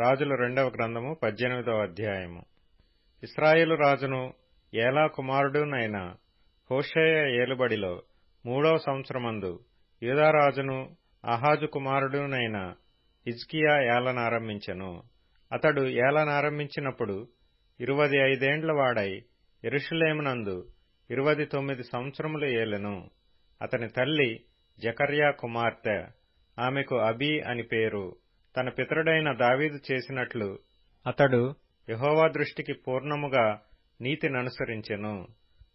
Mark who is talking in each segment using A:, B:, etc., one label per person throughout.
A: రాజుల రెండవ గ్రంథము పద్దెనిమిదవ అధ్యాయము. ఇస్రాయేలు రాజును ఏలా కుమారుడునైన హోషేయ ఏలుబడిలో మూడవ సంవత్సరమందు యూదారాజును ఆహాజు కుమారుడునైన హిజ్కియా ఏలనారంభించెను అతడు ఏలనారంభించినప్పుడు ఇరవై ఐదేండ్ల వాడై ఎరుషులేమునందు ఇరవై తొమ్మిది సంవత్సరములు ఏలెను. అతని తల్లి జకర్యా కుమార్తె ఆమెకు అబీ అని పేరు. తన పితరుడైన దావీదు చేసినట్లు అతడు యహోవా దృష్టికి పూర్ణముగా నీతిననుసరించెను.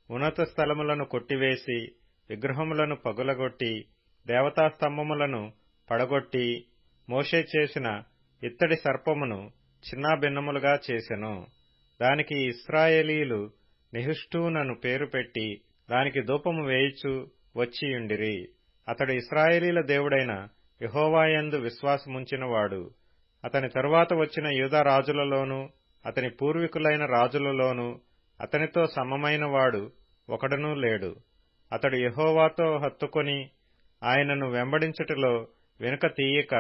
A: ఉన్నత స్థలములను కొట్టివేసి విగ్రహములను పగులగొట్టి దేవతాస్తంభములను పడగొట్టి మోషే చేసిన ఇత్తడి సర్పమును చిన్నాభిన్నములుగా చేసెను. దానికి ఇస్రాయేలీలు నెహుష్టూనను పేరు పెట్టి దానికి ధూపము వేయిచు వచ్చియుండిరి అతడు ఇస్రాయేలీల దేవుడైన యహోవాయందు విశ్వాసముంచినవాడు. అతని తరువాత వచ్చిన యూదరాజులలోనూ అతని పూర్వీకులైన రాజులలోనూ అతనితో సమమైనవాడు ఒకడనూ ఒకడునూ లేడు. అతడు యహోవాతో హత్తుకొని ఆయనను వెంబడించుటలో వెనుక తీయక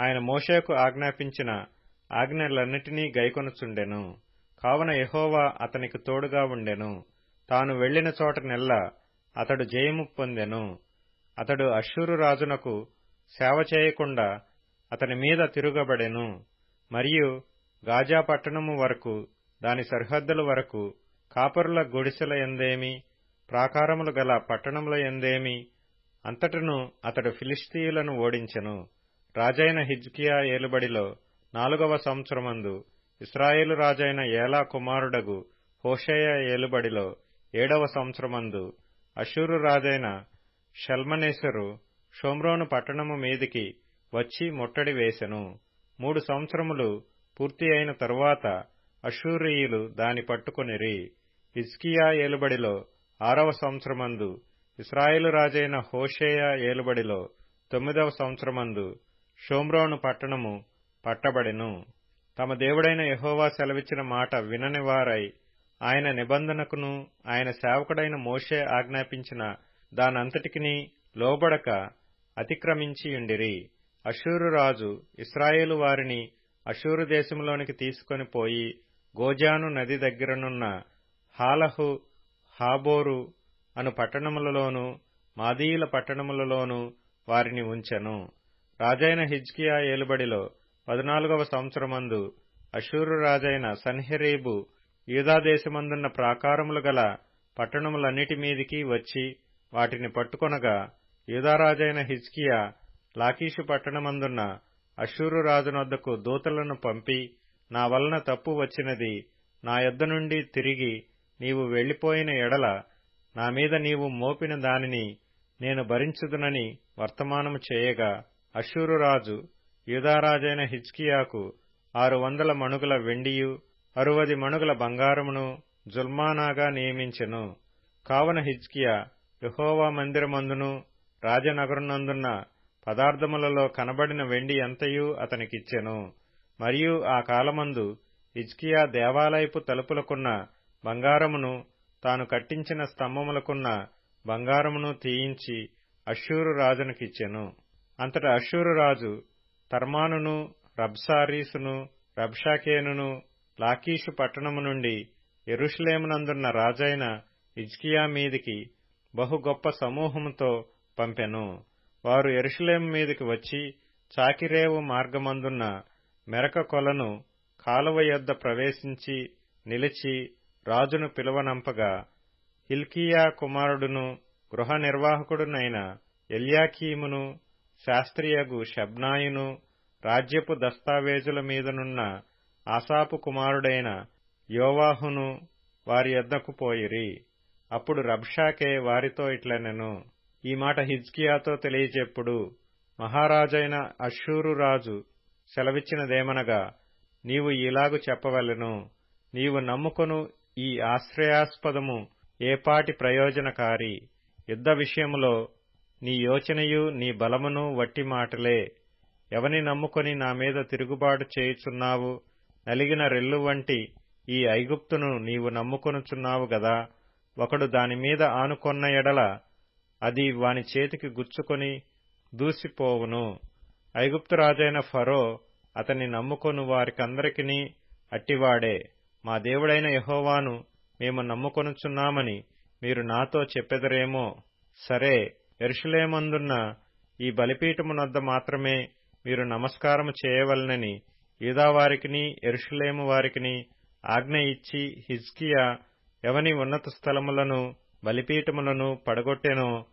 A: ఆయన మోషేకు ఆజ్ఞాపించిన ఆజ్ఞలన్నిటినీ గైకొనుచుండెను. కావున యహోవా అతనికి తోడుగా ఉండెను. తాను వెళ్ళిన చోటనెల్లా అతడు జయము పొందెను. అతడు అశ్షూరు రాజునకు సేవ చేయకుండా అతని మీద తిరుగబడెను. మరియు గాజా పట్టణము వరకు దాని సరిహద్దుల వరకు కాపరుల గుడిసెల ఎందేమి ప్రాకారములు గల పట్టణముల ఎందేమి అంతటను అతడు ఫిలిస్తీయులను ఓడించెను. రాజైన హిజ్కియా ఏలుబడిలో నాలుగవ సంవత్సరమందు ఇస్రాయేలు రాజైన ఏలా కుమారుడగు హోషేయ ఏలుబడిలో ఏడవ సంవత్సరమందు అషూరు రాజైన షల్మనేసరు షోమ్రోను పట్టణము మీదికి వచ్చి ముట్టడి వేసెను. మూడు సంవత్సరములు పూర్తి అయిన తరువాత అషూరియులు దాని పట్టుకొనిరి. హిజ్కియా ఏలుబడిలో ఆరవ సంవత్సరమందు ఇస్రాయేలు రాజైన హోషేయ ఏలుబడిలో తొమ్మిదవ సంవత్సరమందు షోమ్రోను పట్టణము పట్టబడెను. తమ దేవుడైన యహోవా సెలవిచ్చిన మాట వినని వారై ఆయన నిబంధనకును ఆయన సేవకుడైన మోషే ఆజ్ఞాపించిన దానంతటికిని లోబడక అతిక్రమించియుండిరి. అషూరురాజు ఇస్రాయేలు వారిని అషూరు దేశంలోనికి తీసుకొని పోయి గోజాను నది దగ్గరనున్న హాలహు హాబోరు అను పట్టణములలోను మాదీయుల పట్టణములలోను వారిని ఉంచెను. రాజైన హిజ్కియా ఏలుబడిలో పద్నాలుగవ సంవత్సరమందు అషూరు రాజైన సన్హెరీబు యూదాదేశమందున్న ప్రాకారములు గల పట్టణములన్నిటి మీదికి వచ్చి వాటిని పట్టుకొనగా యూదారాజైన హిజ్కియా లాకీషు పట్టణమందున్న అశూరు రాజునొద్దకు దూతలను పంపి నా వలన తప్పు వచ్చినది నా యొద్ద నుండి తిరిగి నీవు వెళ్ళిపోయిన ఎడల నా మీద నీవు మోపిన దానిని నేను భరించుదునని వర్తమానము చేయగా అశూరు రాజు యూదారాజైన హిజ్కియాకు ఆరు వందల మణుగుల వెండియు అరువది మణుగుల బంగారమును జుల్మానాగా నియమించెను. కావన హిజ్కియా యహోవా మందిరమందును రాజనగరునందున్న పదార్థములలో కనబడిన వెండి ఎంతయూ అతనికిచ్చెను. మరియు ఆ కాలమందు ఇజ్కియా దేవాలయపు తలుపులకున్న బంగారమును తాను కట్టించిన స్తంభములకున్న బంగారమును తీయించి అశ్షూరు రాజునకిచ్చెను. అంతట అషూరు రాజు తర్మానును రబ్సారీసును రబ్షాకేనును లాకీషు పట్టణము నుండి ఎరుషులేమునందున్న రాజైన ఇజ్కియా మీదికి బహు గొప్ప సమూహముతో పంపెను. వారు ఎరుషులేం మీదికి వచ్చి చాకిరేవు మార్గమందున్న మెరక కొలను కాలువ యొద్ద ప్రవేశించి నిలిచి రాజును పిలువనంపగా హిల్కియా కుమారుడును గృహ నిర్వాహకుడునైన ఎల్యాకీమును శాస్త్రియగు షబ్నాయును రాజ్యపు దస్తావేజుల మీదనున్న ఆసాపు కుమారుడైన యోవాహును వారి యొద్దకు పోయిరి. అప్పుడు రబ్షాకే వారితో ఇట్లనెను. ఈ మాట హిజ్కియాతో తెలియచెప్పుడు మహారాజైన అషూరు రాజు సెలవిచ్చినదేమనగా నీవు ఇలాగు చెప్పవలెను. నీవు నమ్ముకొను ఈ ఆశ్రయాస్పదము ఏపాటి ప్రయోజనకారి. యుద్ధ విషయములో నీ యోచనయు నీ బలమును వట్టి మాటలే. ఎవని నమ్ముకొని నా మీద తిరుగుబాటు చేయుచున్నావు? నలిగిన రెల్లు వంటి ఈ ఐగుప్తును నీవు నమ్ముకొనుచున్నావు గదా? ఒకడు దానిమీద ఆనుకొన్న ఎడల అది వాని చేతికి గుచ్చుకొని దూసిపోవును. ఐగుప్తు రాజైన ఫరో అతన్ని నమ్ముకొను వారికందరికీ అట్టివాడే. మా దేవుడైన యహోవాను మేము నమ్ముకొనుచున్నామని మీరు నాతో చెప్పెదరేమో. సరే ఎరుషులేమందున్న ఈ బలిపీఠమునొద్ద మాత్రమే మీరు నమస్కారము చేయవలనని యూదావారికిని ఎరుషులేము వారికిని ఆజ్ఞ ఇచ్చి హిజ్కియా ఎవని ఉన్నత స్థలములను బలిపీఠములను పడగొట్టెనో.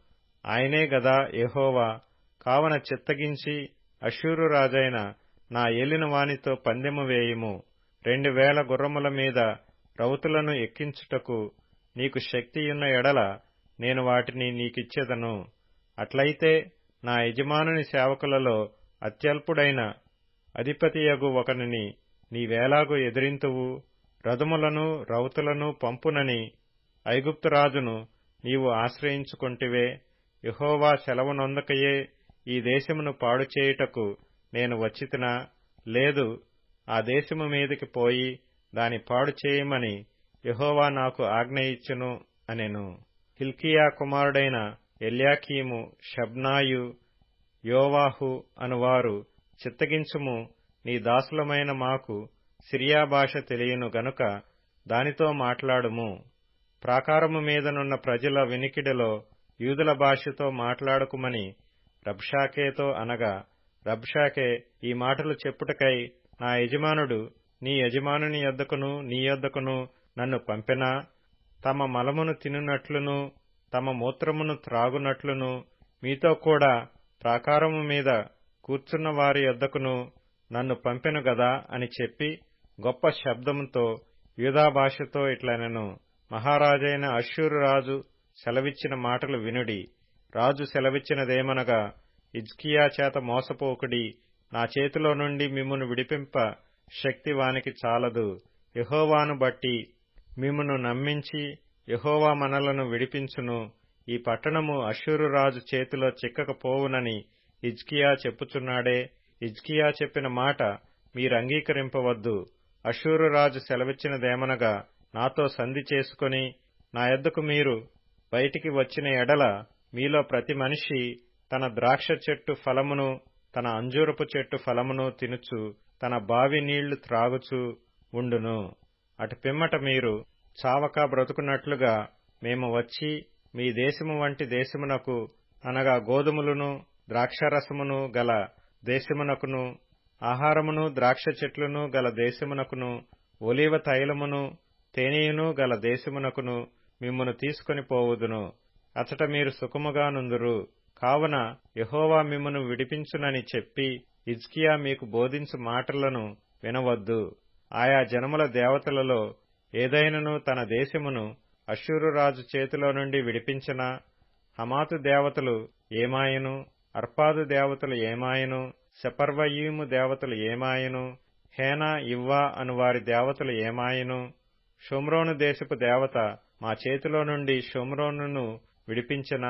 A: ఆయనే గదా యెహోవా. కావన చిత్తగించి అషూరు రాజైన నా ఏలిన వానితో పందెము వేయుము. రెండు వేల గుర్రముల మీద రౌతులను ఎక్కించుటకు నీకు శక్తియున్న ఎడల నేను వాటిని నీకిచ్చేదను. అట్లయితే నా యజమానుని సేవకులలో అత్యల్పుడైన అధిపతియగు ఒకనిని నీవేలాగు ఎదిరింతువు. రథములను రౌతులను పంపునని ఐగుప్తురాజును నీవు ఆశ్రయించుకొంటివే. యహోవా సెలవునొందకయే ఈ దేశమును పాడు చేయుటకు నేను వచ్చితినా. లేదు ఆ దేశము మీదికి పోయి దాని పాడు చేయమని యహోవా నాకు ఆజ్ఞ ఇచ్చును అనెను. హిల్కియా కుమారుడైన ఎల్యాకీము షబ్నాయు యోవాహు అనువారు చిత్తగించుము నీ దాసులమైన మాకు సిరియా భాష తెలియను గనుక దానితో మాట్లాడుము. ప్రాకారము మీదనున్న ప్రజల వినికిడిలో యూదుల భాషతో మాట్లాడుకుమని రబ్షాకేతో అనగా రబ్షాకే ఈ మాటలు చెప్పుటకై నా యజమానుడు నీ యజమానుని యొద్దకును నీ యొద్దకును నన్ను పంపినా? తమ మలమును తినునట్లును తమ మూత్రమును త్రాగునట్లును మీతో కూడా ప్రాకారము మీద కూర్చున్న వారి యొద్దకును నన్ను పంపెను గదా అని చెప్పి గొప్ప శబ్దముతో యూదా భాషతో ఇట్లనెను. మహారాజైన అశ్షూరురాజు సెలవిచ్చిన మాటలు వినుడి. రాజు సెలవిచ్చినదేమనగా ఇజ్కియా చేత మోసపోకుడి. నా చేతిలో నుండి మిమ్మును విడిపింప శక్తి వానికి చాలదు. యహోవాను బట్టి మిమ్మును నమ్మించి యహోవా మనలను విడిపించును. ఈ పట్టణము అశ్షూరురాజు చేతిలో చిక్కకపోవునని ఇజ్కియా చెప్పుచున్నాడే. ఇజ్కియా చెప్పిన మాట మీరంగీకరింపవద్దు. అషూరు రాజు సెలవిచ్చినదేమనగా నాతో సంధి చేసుకుని నా ఎద్దకు మీరు బయటికి వచ్చిన ఎడల మీలో ప్రతి మనిషి తన ద్రాక్ష చెట్టు ఫలమును తన అంజూరపు చెట్టు ఫలమును తినుచు తన బావి నీళ్ళు త్రాగుచు ఉండును. అటు పిమ్మట మీరు చావక బ్రతుకున్నట్లుగా మేము వచ్చి మీ దేశము వంటి దేశమునకు అనగా గోధుమలను ద్రాక్షరసమును గల దేశమునకును ఆహారమును ద్రాక్ష చెట్లును గల దేశమునకును ఒలీవ తైలమును తేనెయును గల దేశమునకును మిమ్మును తీసుకొని పోవుదును. అచట మీరు సుఖముగా నుందురు. కావున యహోవా మిమ్మును విడిపించునని చెప్పి ఇజ్కియా మీకు బోధించు మాటలను వినవద్దు. ఆయా జనముల దేవతలలో ఏదైనను తన దేశమును అశ్షూరు రాజు చేతిలో నుండి విడిపించిన హమాతు దేవతలు ఏమాయను అర్పాదు దేవతలు ఏమాయను సెపర్వయీము దేవతలు ఏమాయను హేనా ఇవ్వా అను వారి దేవతలు ఏమాయను షుమ్రోను దేశపు దేవత మా చేతిలో నుండి షుమ్రోనును విడిపించిన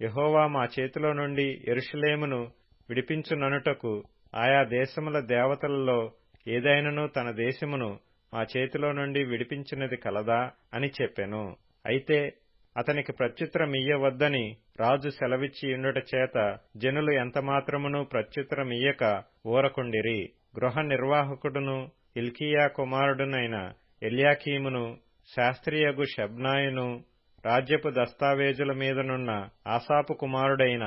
A: యహోవా మా చేతిలో నుండి ఎరుషులేమును విడిపించుననుటకు ఆయా దేశముల దేవతలలో ఏదైనను తన దేశమును మా చేతిలో నుండి విడిపించినది కలదా అని చెప్పెను. అయితే అతనికి ప్రత్యుత్తరమియ్యవద్దని రాజు సెలవిచ్చి ఉండుట చేత జనులు ఎంతమాత్రమునూ ప్రత్యుత్తరమియ్యక ఊరకుండిరి. గృహ నిర్వాహకుడును ఇల్కియా కుమారుడునైన ఎల్యాకీమును శాస్త్రియగు షబ్నాయును రాజ్యపు దస్తావేజుల మీదనున్న ఆసాపు కుమారుడైన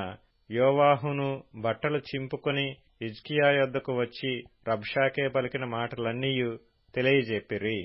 A: యోవాహును బట్టలు చింపుకొని ఇజ్కియా యొద్దకు వచ్చి రబ్షాకే పలికిన మాటలన్నీయు తెలియజెప్పిరి